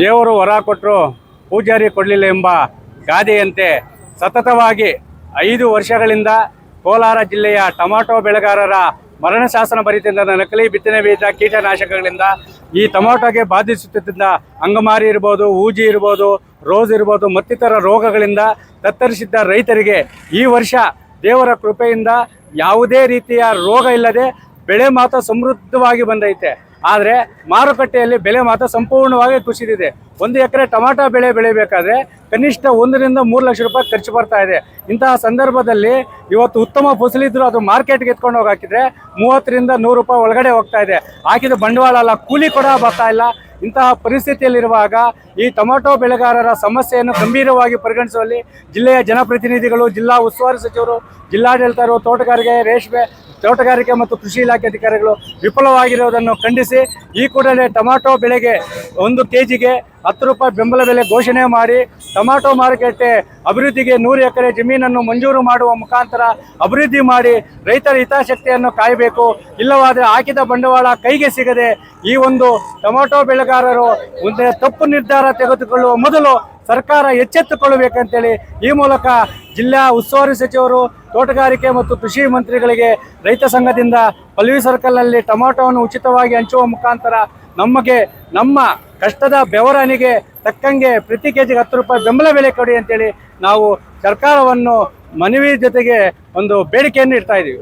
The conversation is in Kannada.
ದೇವರು ವರ ಕೊಟ್ಟರು, ಪೂಜಾರಿ ಕೊಡಲಿಲ್ಲ ಎಂಬ ಗಾದೆಯಂತೆ ಸತತವಾಗಿ ಐದು ವರ್ಷಗಳಿಂದ ಕೋಲಾರ ಜಿಲ್ಲೆಯ ಟೊಮಾಟೊ ಬೆಳೆಗಾರರ ಮರಣ ಶಾಸನ ಭರಿತಿದ್ದ ನಕಲಿ ಬಿತ್ತನೆ ಬೀಜ ಕೀಟನಾಶಕಗಳಿಂದ ಈ ಟೊಮಾಟೊಗೆ ಬಾಧಿಸುತ್ತಿದ್ದ ಅಂಗಮಾರಿ ಇರ್ಬೋದು, ಊಜಿ ಇರ್ಬೋದು, ರೋಸ್ ಇರ್ಬೋದು, ಮತ್ತಿತರ ರೋಗಗಳಿಂದ ತತ್ತರಿಸಿದ್ದ ರೈತರಿಗೆ ಈ ವರ್ಷ ದೇವರ ಕೃಪೆಯಿಂದ ಯಾವುದೇ ರೀತಿಯ ರೋಗ ಇಲ್ಲದೆ ಬೆಳೆ ಮಾತ್ರ ಸಮೃದ್ಧವಾಗಿ ಬಂದೈತೆ. ಆದರೆ ಮಾರುಕಟ್ಟೆಯಲ್ಲಿ ಬೆಲೆ ಮಾತ್ರ ಸಂಪೂರ್ಣವಾಗಿ ಕುಸಿದಿದೆ. ಒಂದು ಎಕರೆ ಟೊಮಾಟೊ ಬೆಳೆ ಬೆಳಿಬೇಕಾದ್ರೆ ಕನಿಷ್ಠ ಒಂದರಿಂದ ಮೂರು ಲಕ್ಷ ರೂಪಾಯಿ ಖರ್ಚು ಬರ್ತಾ ಇದೆ. ಇಂತಹ ಸಂದರ್ಭದಲ್ಲಿ ಇವತ್ತು ಉತ್ತಮ ಫಸಲಿದ್ರು ಅದು ಮಾರ್ಕೆಟ್ಗೆ ಎತ್ಕೊಂಡು ಹೋಗಿ ಹಾಕಿದ್ರೆ ಮೂವತ್ತರಿಂದ ನೂರು ರೂಪಾಯಿ ಒಳಗಡೆ ಹೋಗ್ತಾ ಇದೆ. ಹಾಕಿದ ಬಂಡವಾಳ ಅಲ್ಲ, ಕೂಲಿ ಕೂಡ ಬರ್ತಾ ಇಲ್ಲ. ಇಂತಹ ಪರಿಸ್ಥಿತಿಯಲ್ಲಿರುವಾಗ ಈ ಟೊಮಾಟೊ ಬೆಳೆಗಾರರ ಸಮಸ್ಯೆಯನ್ನು ಗಂಭೀರವಾಗಿ ಪರಿಗಣಿಸುವಲ್ಲಿ ಜಿಲ್ಲೆಯ ಜನಪ್ರತಿನಿಧಿಗಳು, ಜಿಲ್ಲಾ ಉಸ್ತುವಾರಿ ಸಚಿವರು, ಜಿಲ್ಲಾಡಳಿತರು, ತೋಟಗಾರಿಕೆ, ರೇಷ್ಮೆ ತೋಟಗಾರಿಕೆ ಮತ್ತು ಕೃಷಿ ಇಲಾಖೆ ಅಧಿಕಾರಿಗಳು ವಿಫಲವಾಗಿರುವುದನ್ನು ಖಂಡಿಸಿ ಈ ಕೂಡಲೇ ಟೊಮಾಟೊ ಬೆಳೆಗೆ ಒಂದು ಕೆ ಜಿಗೆ ಹತ್ತು ರೂಪಾಯಿ ಬೆಂಬಲ ಬೆಲೆ ಘೋಷಣೆ ಮಾಡಿ ಟೊಮಾಟೊ ಮಾರುಕಟ್ಟೆ ಅಭಿವೃದ್ಧಿಗೆ ನೂರು ಎಕರೆ ಜಮೀನನ್ನು ಮಂಜೂರು ಮಾಡುವ ಮುಖಾಂತರ ಅಭಿವೃದ್ಧಿ ಮಾಡಿ ರೈತರ ಹಿತಾಸಕ್ತಿಯನ್ನು ಕಾಯಬೇಕು. ಇಲ್ಲವಾದರೆ ಹಾಕಿದ ಬಂಡವಾಳ ಕೈಗೆ ಸಿಗದೆ ಈ ಒಂದು ಟೊಮಾಟೊ ಬೆಳೆಗಾರರು ಮುಂದೆ ತಪ್ಪು ನಿರ್ಧಾರ ತೆಗೆದುಕೊಳ್ಳುವ ಮೊದಲು ಸರ್ಕಾರ ಎಚ್ಚೆತ್ತುಕೊಳ್ಳಬೇಕಂತೇಳಿ ಈ ಮೂಲಕ ಜಿಲ್ಲಾ ಉಸ್ತುವಾರಿ ಸಚಿವರು, ತೋಟಗಾರಿಕೆ ಮತ್ತು ಕೃಷಿ ಮಂತ್ರಿಗಳಿಗೆ ರೈತ ಸಂಘದಿಂದ ಪಲ್ವಿ ಸರ್ಕಲ್ನಲ್ಲಿ ಟೊಮಾಟೋವನ್ನು ಉಚಿತವಾಗಿ ಹಂಚುವ ಮುಖಾಂತರ ನಮಗೆ ನಮ್ಮ ಕಷ್ಟದ ಬೆವರನಿಗೆ ತಕ್ಕಂಗೆ ಪ್ರತಿ ಕೆ ಜಿಗೆ ಹತ್ತು ರೂಪಾಯಿ ಬೆಂಬಲ ಬೆಲೆ ಕೊಡಿ ಅಂತೇಳಿ ನಾವು ಸರ್ಕಾರವನ್ನು ಮನವಿ ಜೊತೆಗೆ ಒಂದು ಬೇಡಿಕೆಯನ್ನು ಇಡ್ತಾ ಇದ್ದೀವಿ.